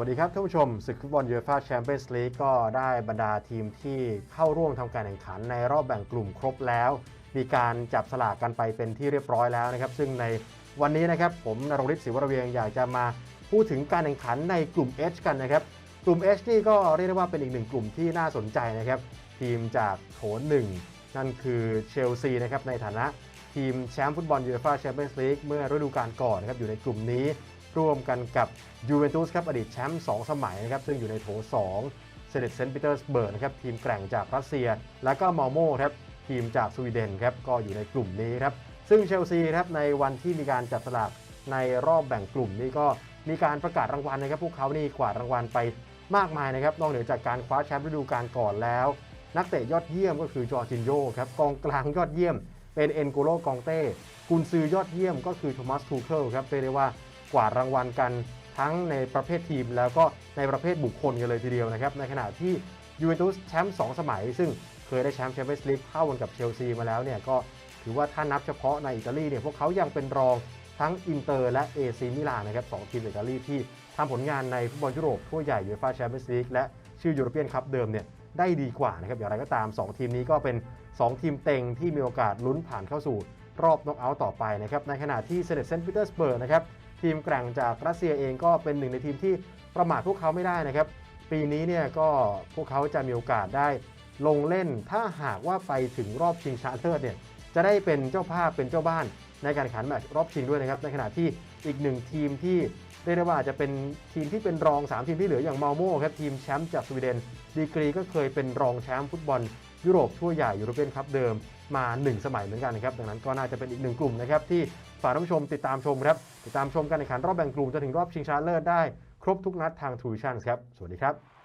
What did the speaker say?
วัสดีครับท่านผู้ชมศึกฟุตบอลยูฟ่าแชมเปี้ยนส์ลีกก็ได้บรรดาทีมที่เข้าร่วมทำการแข่งขันในรอบแบ่งกลุ่มครบแล้ว มีการจับสลากกันไปเป็นที่เรียบร้อยแล้วนะครับ ซึ่งในวันนี้นะครับผมนรงฤทธิ์ศิวรเวียงอยากจะมาพูดถึงการแข่งขันในกลุ่ม H กันนะครับ กลุ่ม H นี่ก็เรียกได้ว่าเป็นอีกหนึ่งกลุ่มที่น่าสนใจนะครับ ทีมจากโถหนึ่งนั่นคือเชลซีนะครับในฐานะทีมแชมป์ฟุตบอลยูฟ่าแชมเปี้ยนส์ลีกเมื่อฤดูกาลก่อนนะครับอยู่ในกลุ่มนี้ ร่วมกันกับยูเวนตุสครับอดีตแชมป์2สมัยนะครับซึ่งอยู่ในโถ2เซเดตเซนต์ปีเตอร์สเบิร์กนะครับทีมแกร่งจากรัสเซีย แล้วก็มอโมครับทีมจากสวีเดนครับก็อยู่ในกลุ่มนี้ครับซึ่งเชลซีครับในวันที่มีการจับสลากในรอบแบ่งกลุ่มนี้ก็มีการประกาศรางวัลนะครับพวกเขานี่กวาดรางวัลไปมากมายนะครับนอกเหนือจากการคว้าแชมป์ฤดูกาลก่อนแล้ว นักเตะยอดเยี่ยมก็คือจอร์จินโยครับกองกลางยอดเยี่ยม เป็นเอ็นโกโลกองเต้กุนซือยอดเยี่ยมก็คือโทมัสทูเคิลครับเรียกได้ว่า กวาดรางวัลกันทั้งในประเภททีม แล้วก็ในประเภทบุคคลกันเลยทีเดียวนะครับ ในขณะที่ยูเวนตุสแชมป์2สมัย ซึ่งเคยได้แชมป์แชมเปี้ยนส์ลีกเท่ากันกับเชลซีมาแล้วเนี่ยก็ถือว่าถ้านับเฉพาะในอิตาลีเนี่ยพวกเขายังเป็นรองทั้งอินเตอร์และเอซีมิลานนะครับสองทีมอิตาลีที่ทำผลงานในฟุตบอลยุโรปทั่วใหญ่ยูฟ่าแชมเปี้ยนส์ลีกและชื่อยูโรเปียนคัพเดิมเนี่ยได้ดีกว่านะครับอย่างไรก็ตาม 2 ทีมนี้ก็เป็น 2 ทีมเต็งที่มีโอกาสลุ้นผ่านเข้าสู่รอบน็อกเอาท์ต่อไปนะครับในขณะที่เซเดตเซนต์ปีเตอร์สเบิร์กนะครับ ทีมแกร่งจากรัสเซียเองก็เป็นหนึ่งในทีมที่ประมาทพวกเขาไม่ได้นะครับ ปีนี้เนี่ยก็พวกเขาจะมีโอกาสได้ลงเล่น ถ้าหากว่าไปถึงรอบชิงชนะเลิศเนี่ยจะได้เป็นเจ้าภาพเป็นเจ้าบ้านในการแข่งขันแมตช์รอบชิงด้วยนะครับ ในขณะที่อีกหนึ่งทีมที่ รียกได้ว่าอาจจะเป็นทีมที่เป็นรอง 3 ทีมที่เหลืออย่างมาโมครับทีมแชมป์จากสวีเดน ดีกรีก็เคยเป็นรองแชมป์ฟุตบอลยุโรปทั่วใหญ่ยูโรเปียนคัพเดิมมา 1 สมัยเหมือนกันนะครับดังนั้นก็น่าจะเป็นอีกหนึ่งกลุ่มนะครับที่ฝากท่านผู้ชมติดตามชมครับติดตามชมการแข่งขันรอบแบ่งกลุ่มจนถึงรอบชิงชนะเลิศได้ครบทุกนัดทางทวิชั่นครับสวัสดีครับ